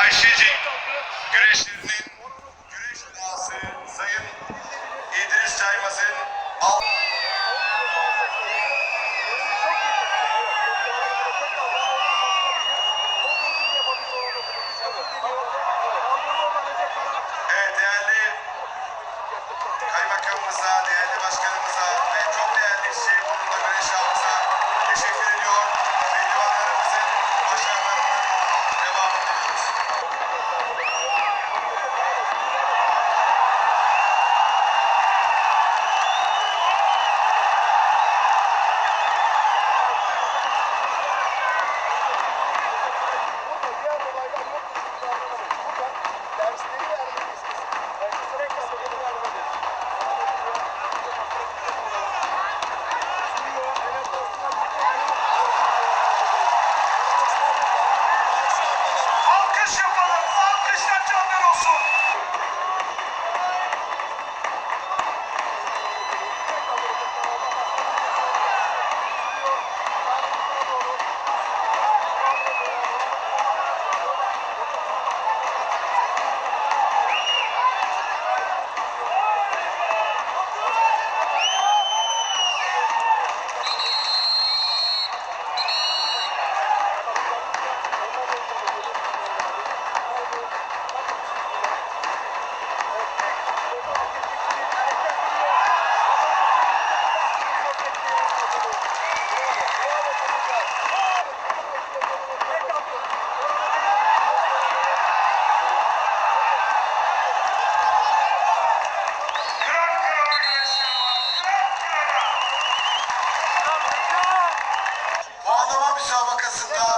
Ayşecik güreşlerinin güreş duası Sayın İdris Çaymaz'ın altı. davakasından